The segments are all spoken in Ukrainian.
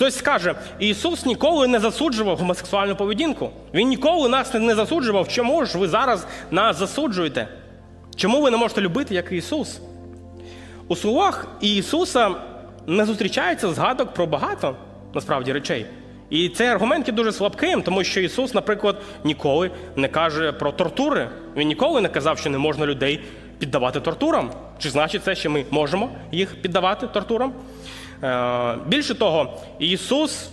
Хтось скаже, Ісус ніколи не засуджував гомосексуальну поведінку. Він ніколи нас не засуджував. Чому ж ви зараз нас засуджуєте? Чому ви не можете любити, як Ісус? У словах Ісуса не зустрічається згадок про багато насправді речей. І цей аргумент є дуже слабким, тому що Ісус, наприклад, ніколи не каже про тортури. Він ніколи не казав, що не можна людей піддавати тортурам. Чи значить це, що ми можемо їх піддавати тортурам? Е, Більше того, Ісус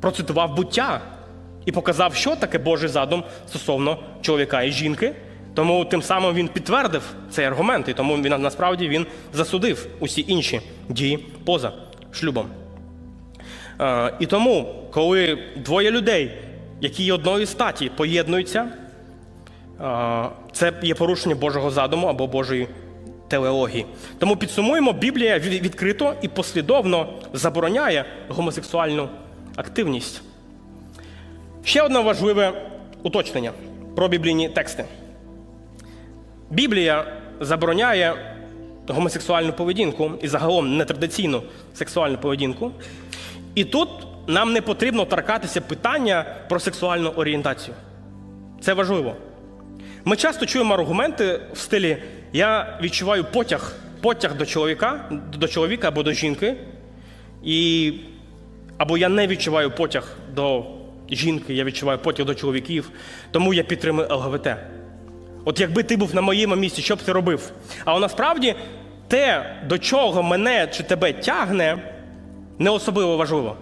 процитував буття і показав, що таке Божий задум стосовно чоловіка і жінки. Тому тим самим він підтвердив цей аргумент, і тому він насправді він засудив усі інші дії поза шлюбом. Е, І тому, коли двоє людей, які є одної статі, поєднуються, е, це є порушення Божого задуму або Божої телеології. Тому підсумуємо, Біблія відкрито і послідовно забороняє гомосексуальну активність. Ще одне важливе уточнення про біблійні тексти. Біблія забороняє гомосексуальну поведінку і загалом нетрадиційну сексуальну поведінку. І тут нам не потрібно торкатися питання про сексуальну орієнтацію. Це важливо. Ми часто чуємо аргументи в стилі Я відчуваю потяг, потяг до чоловіка, до чоловіка або до жінки, і або я не відчуваю потяг до жінки, я відчуваю потяг до чоловіків, тому я підтримую ЛГБТ. От якби ти був на моєму місці, що б ти робив? А насправді те, до чого мене чи тебе тягне, не особливо важливо.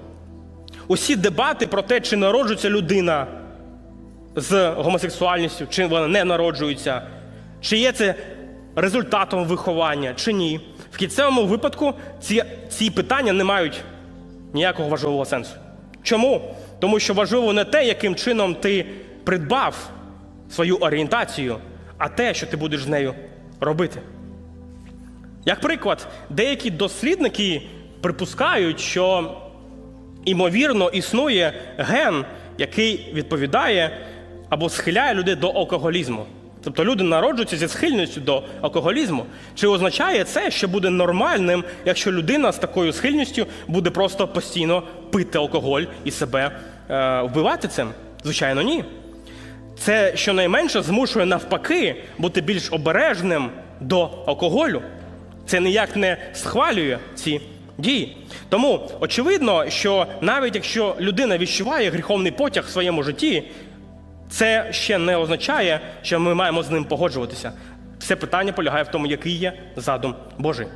Усі дебати про те, чи народжується людина з гомосексуальністю, чи вона не народжується, чи є це результатом виховання, чи ні. В кінцевому випадку ці, ці питання не мають ніякого важливого сенсу. Чому? Тому що важливо не те, яким чином ти придбав свою орієнтацію, а те, що ти будеш з нею робити. Як приклад, деякі дослідники припускають, що імовірно існує ген, який відповідає або схиляє людей до алкоголізму. Тобто люди народжуються зі схильністю до алкоголізму. Чи означає це, що буде нормальним, якщо людина з такою схильністю буде просто постійно пити алкоголь і себе е, вбивати цим? Звичайно, ні. Це щонайменше змушує навпаки бути більш обережним до алкоголю. Це ніяк не схвалює ці дії. Тому очевидно, що навіть якщо людина відчуває гріховний потяг в своєму житті, це ще не означає, що ми маємо з ним погоджуватися. Все питання полягає в тому, який є задум Божий.